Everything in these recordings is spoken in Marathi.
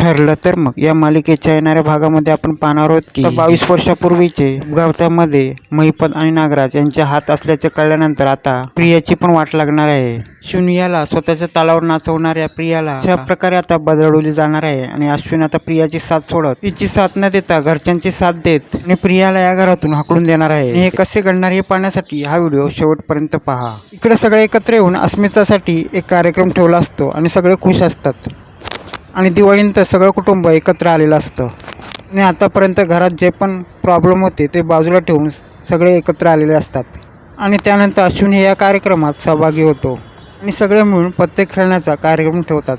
ठरलं तर मग या मालिकेच्या येणाऱ्या भागामध्ये आपण पाहणार आहोत की बावीस वर्षापूर्वीचे गावत्यामध्ये महिपत आणि नागराज यांचे हात असल्याचे कळल्यानंतर आता प्रियाची पण वाट लागणार आहे. शून्याला स्वतःच्या तालावर नाचवणाऱ्या प्रियाला अशा प्रकारे आता बदलवली जाणार आहे आणि अश्विन आता प्रियाची साथ सोडत तिची साथ न देता घरच्यांची साथ देत आणि प्रियाला या घरातून हाकलून देणार आहे. हे कसे घडणार हे पाहण्यासाठी हा व्हिडिओ शेवटपर्यंत पहा. इकडे सगळे एकत्र येऊन अस्मितासाठी एक कार्यक्रम ठेवला असतो आणि सगळे खुश असतात. आणि दिवाळीनंतर सगळं कुटुंब एकत्र आलेलं असतं. आणि आतापर्यंत घरात जे पण प्रॉब्लेम होते ते बाजूला ठेवून सगळे एकत्र आलेले असतात. आणि त्यानंतर अश्विन हे या कार्यक्रमात सहभागी होतो. आणि सगळे मिळून पत्ते खेळण्याचा कार्यक्रम ठेवतात.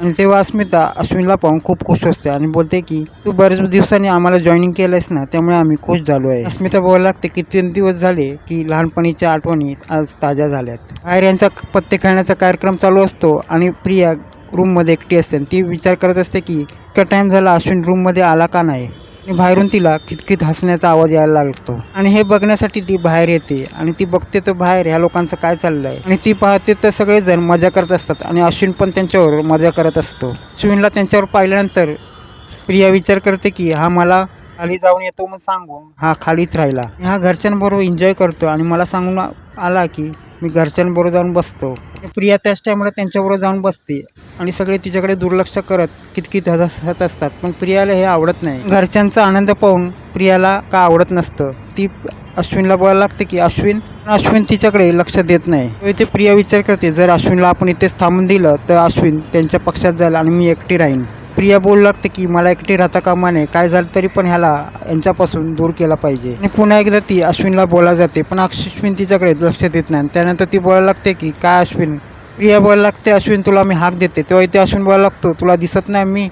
आणि तेव्हा अस्मिता अश्विनला पाहून खूप खुश असते आणि बोलते की तू बरेच दिवसांनी आम्हाला जॉईनिंग केलंयस ना त्यामुळे आम्ही खुश झालो आहे. अस्मिता बोलायला लागते किती दिवस झाले की लहानपणीच्या आठवणी आज ताज्या झाल्यात. बाहेर यांचा पत्ते खेळण्याचा कार्यक्रम चालू असतो आणि प्रिया रूममध्ये एकटी असते आणि ती विचार करत असते की इतका टाईम झाला अश्विन रूममध्ये आला का नाही? आणि बाहेरून तिला कितकित हसण्याचा आवाज यायला लागतो. आणि हे बघण्यासाठी ती बाहेर येते आणि ती बघते तर बाहेर ह्या लोकांचं काय चाललं आहे आणि ती पाहते तर सगळेजण मजा करत असतात आणि अश्विन पण त्यांच्यावर मजा करत असतो. अश्विनला त्यांच्यावर पाहिल्यानंतर प्रिया विचार करते की हा मला खाली जाऊन येतो मग सांगून हा खालीच राहिला. हा घरच्यांबरोबर एन्जॉय करतो आणि मला सांगून आला की मी घरच्यांबरोबर जाऊन बसतो. प्रिया त्याच टायमाला त्यांच्याबरोबर जाऊन बसते आणि सगळे तिच्याकडे दुर्लक्ष करत कितकित हसत असतात. पण प्रियाला हे आवडत नाही. घरच्यांचा आनंद पाहून प्रियाला का आवडत नसतं? ती अश्विनला बोलायला लागते की अश्विन अश्विन तिच्याकडे लक्ष देत नाही. तेव्हा ते प्रिया विचार करते जर अश्विनला आपण इथेच थांबून दिलं तर अश्विन त्यांच्या पक्षात जाईल आणि मी एकटी राहीन. प्रिया बोलू लागते की मला एकटे राहता कामा नये. काय झालं तरी पण ह्याला यांच्यापासून दूर केला पाहिजे. आणि पुन्हा एकदा ती अश्विनला बोला जाते पण अश्विन तिच्याकडे लक्ष देत नाही. आणि त्यानंतर ती बोलायला लागते की काय अश्विन? प्रिया बोलायला लागते अश्विन तुला मी हाक देते. तेव्हा इथे अश्विन बोलायला लागतो तुला दिसत नाही मी.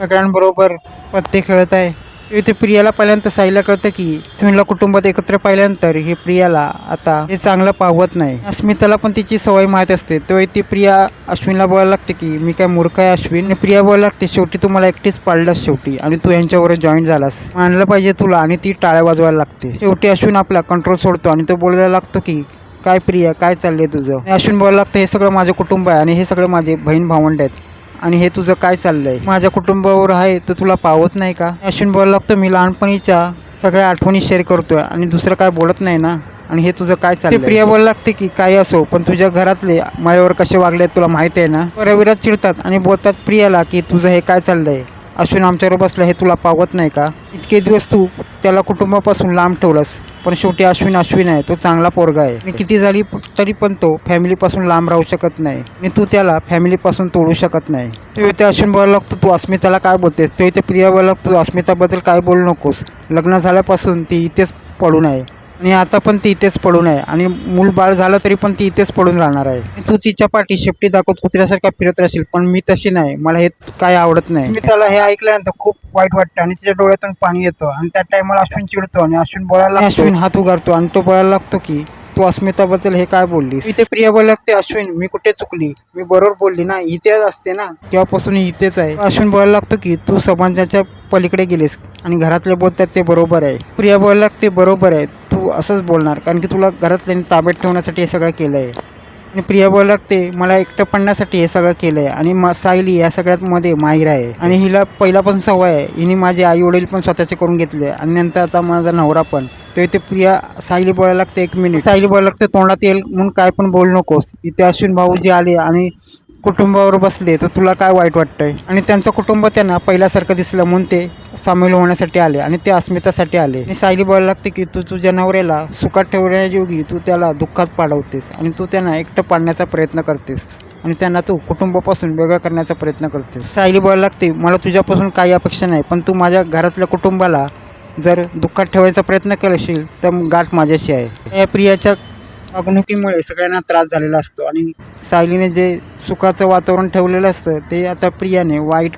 सगळ्यांबरोबर पत्ते खेळत आहे. इथे प्रियाला पाहिल्यानंतर साईला कळतं की अश्विनला कुटुंबात एकत्र पाहिल्यानंतर हे प्रियाला आता हे चांगलं पाहवत नाही. अस्मिताला पण तिची सवय माहीत असते. तेव्हा ती प्रिया अश्विनला बोलायला लागते की मी काय मूर्ख आहे अश्विन? आणि प्रिया बोलायला लागते शेवटी तू मला एकटीच पाळलास शेवटी आणि तू यांच्यावर जॉईन झालास. मानलं पाहिजे तुला आणि ती टाळ्या वाजवायला लागते. शेवटी अश्विन आपला कंट्रोल सोडतो आणि तो बोलायला लागतो की काय प्रिया काय चाललंय तुझं? अश्विन बोलायला लागतं हे सगळं माझं कुटुंब आहे आणि हे सगळं माझे बहीण भावंड आहेत. आणि हे तुझं काय चाललंय? माझ्या कुटुंबावर आहे तर तुला पावत नाही का? अश्विन बोलायला लागतो मी लहानपणीच्या सगळ्या आठवणी शेअर करतोय आणि दुसरं काय बोलत नाही ना? आणि हे तुझं काय चाललंय? प्रिया बोलायला लागते की काय असो पण तुझ्या घरातले माझ्यावर कसे वागले तुला माहिती आहे ना? रविरात चिडतात आणि बोलतात प्रियाला की तुझं हे काय चाललंय? अश्विन आमच्यावर बसलं हे तुला पावत नाही का? इतके दिवस तू त्याला कुटुंबापासून लांब ठेवलंस. पण शेवटी अश्विन अश्विन आहे तो चांगला पोरगा आहे. आणि किती झाली तरी पण तो फॅमिलीपासून लांब राहू शकत नाही. आणि तू त्याला फॅमिलीपासून तोडू शकत नाही. तो इथे अश्विन बोलायला लागतो तू अस्मिताला काय बोलतेस? तो इथे प्रिया बोलायला लागतो तू अस्मिताबद्दल काय बोलू नकोस? लग्न झाल्यापासून ती इथेच पडून आहे. आणि आता पण ती इथेच पडून आहे. आणि मूल बाळ झालं तरी पण ती इथेच पडून राहणार आहे. तू तिच्या पाठी शेपटी दाखवत कुत्र्यासारखा फिरत राहशील पण मी तशी नाही. मला हे काय आवडत नाही. मी त्याला हे ऐकल्यानंतर खूप वाईट वाटतं आणि तिच्या डोळ्यातून पाणी येतं. आणि त्या टायमाला अश्विन चिडतो आणि अश्विन बोलायला. अश्विन हात उगारतो आणि तो बोलायला लागतो की तू अस्मिताबद्दल हे काय बोलली इथे प्रिया बोलायला लागते अश्विन मी कुठे चुकली? मी बरोबर बोलली ना? इथे असते ना? तेव्हापासून इथेच आहे. अश्विन बोलायला लागतो की तू समाजाच्या पलीकडे गेलीस आणि घरातले बोलतात ते बरोबर आहे. प्रिया बोलायला लागते बरोबर आहे. तू असंच बोलणार. कारण की तुला घरातल्यांनी ताब्यात ठेवण्यासाठी हे सगळं केलं आहे आणि प्रिया बोलायला लागते मला एकटं पडण्यासाठी हे सगळं केलं आहे आणि मा सायली या सगळ्यात मध्ये माहीर आहे. आणि हिला पहिल्यापासून सवय आहे. हिने माझे आई वडील पण स्वतःचे करून घेतले. आणि नंतर आता माझा नवरा पण. तर इथे प्रिया सायली बोलायला लागते एक मिनिट सायली बोलायला लागते तोंडात येईल म्हणून काय पण बोलू नकोस. इथे अश्विन भाऊजी आले आणि कुटुंबावर बसले तर तुला काय वाईट वाटतंय? आणि त्यांचं कुटुंब त्यांना पहिल्यासारखं दिसलं. म्हणून ते सामील होण्यासाठी आले आणि ते अस्मितासाठी आले. आणि सायली बोलायला लागते की तू तुझ्या नवऱ्याला सुखात ठेवण्यायोगी तू त्याला दुःखात पाडवतेस आणि तू त्यांना एकटं पाडण्याचा प्रयत्न करतेस आणि त्यांना तू कुटुंबापासून वेगळं करण्याचा प्रयत्न करतेस. सायली बोलायला लागते मला तुझ्यापासून काही अपेक्षा नाही पण तू माझ्या घरातल्या कुटुंबाला जर दुःखात ठेवायचा प्रयत्न केलाशील तर गाठ माझ्याशी आहे. या प्रियाच्या वागणुकीमुळे सगळ्यांना त्रास झालेला असतो आणि सायलीने जे सुखाचं वातावरण ठेवलेलं असतं ते आता प्रियाने वाईट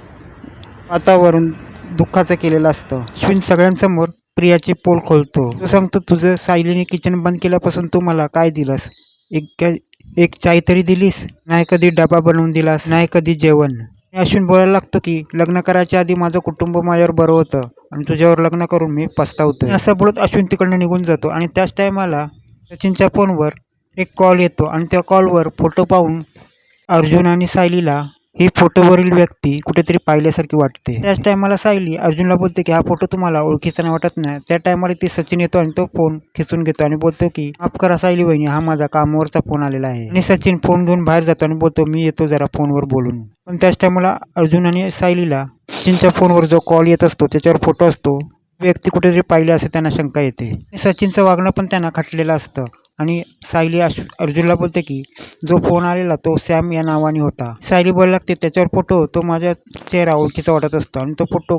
वातावरण दुःखाचं केलेलं असतं. श्विन सगळ्यांसमोर प्रियाचे पोल खोलतो. तो सांगतो तुझं सायलीने किचन बंद केल्यापासून तू मला काय दिलंस? एक काय एक चाय तरी दिलीस? नाही कधी डबा बनवून दिलास? नाही कधी जेवण? अश्विन बोलायला लागतो की लग्न करायच्या आधी माझं कुटुंब माझ्यावर बरं होतं आणि तुझ्यावर लग्न करून मी पस्तावतो असं बोलत अश्विन तिकडनं निघून जातो आणि त्याच टायमाला सचिनच्या फोनवर एक कॉल येतो आणि त्या कॉलवर फोटो पाहून अर्जुन आणि सायलीला ही फोटोवरील व्यक्ती कुठेतरी पाहिल्यासारखी वाटते. त्याच टायमाला सायली अर्जुनला बोलते की हा फोटो तुम्हाला ओळखीचा नाही वाटत नाही. त्या टायमाला ती सचिन येतो आणि तो फोन खेचून घेतो आणि बोलतो की माफ करा सायली बहिणी हा माझा कामावरचा फोन आलेला आहे. आणि सचिन फोन घेऊन बाहेर जातो आणि बोलतो मी येतो जरा फोनवर बोलून. पण त्याच टायमाला अर्जुन आणि सायलीला सचिनच्या फोनवर जो कॉल येत असतो त्याच्यावर फोटो असतो. व्यक्ती कुठेतरी पाहिले असे त्यांना शंका येते. सचिनचं वागणं पण त्यांना खटलेलं असतं. आणि सायली अश अर्जुनला बोलते की जो फोन आलेला तो सॅम या नावाने होता. सायली बोलायला लागते त्याच्यावर फोटो तो माझ्या चेहरा ओळखीचा वाटत असतो आणि तो फोटो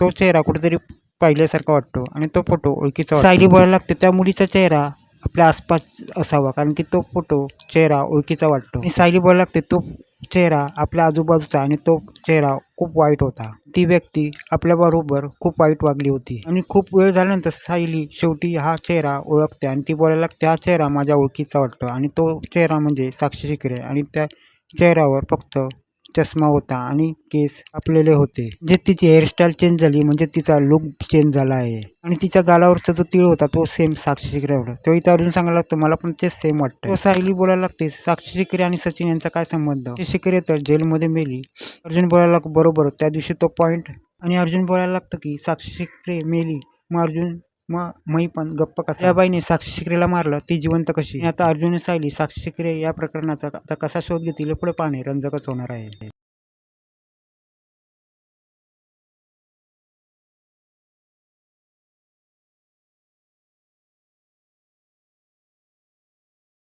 तो चेहरा कुठेतरी पाहिल्यासारखा वाटतो आणि तो फोटो ओळखीचा सायली बोलायला लागते त्या मुलीचा चेहरा आपल्या आसपास असावा कारण की तो फोटो चेहरा ओळखीचा वाटतो. आणि सायली बोलायला लागते तो चेहरा आपल्या आजूबाजूचा आणि तो चेहरा खूप वाईट होता. ती व्यक्ती आपल्याबरोबर खूप वाईट वागली होती. आणि खूप वेळ झाल्यानंतर सायली शेवटी हा चेहरा ओळखते आणि ती बोलायला लागते हा चेहरा माझ्या ओळखीचा वाटतो. आणि तो चेहरा म्हणजे साक्षी शिकरे आणि त्या चेहऱ्यावर फक्त चष्मा होता आणि केस आपलेले होते जे तिची हेअरस्टाईल चेंज झाली म्हणजे तिचा लुक चेंज झाला आहे. आणि तिच्या गालावरचा जो तिळ होता तो सेम साक्षी शिकरे होता तो इथं अजून सांगायला लागतो मला पण तेच सेम वाटतं तो सायली बोलायला लागते साक्षी शिकरे आणि सचिन यांचा काय संबंध? ते शिकरे तर जेलमध्ये मेली. अर्जुन बोलायला लागतो, बरोबर त्या दिवशी तो पॉईंट आणि अर्जुन बोलायला लागतं की साक्षी शिकरे मेली. मग अर्जुन मग मई पण गप्प कसा? या बाईने साक्षी शिकरेला मारलं ती जिवंत कशी? आता अर्जुन सायली साक्षी शिकरे या प्रकरणाचा आता कसा शोध घेतील पुढे पाहणे. रंजकच होणार आहे.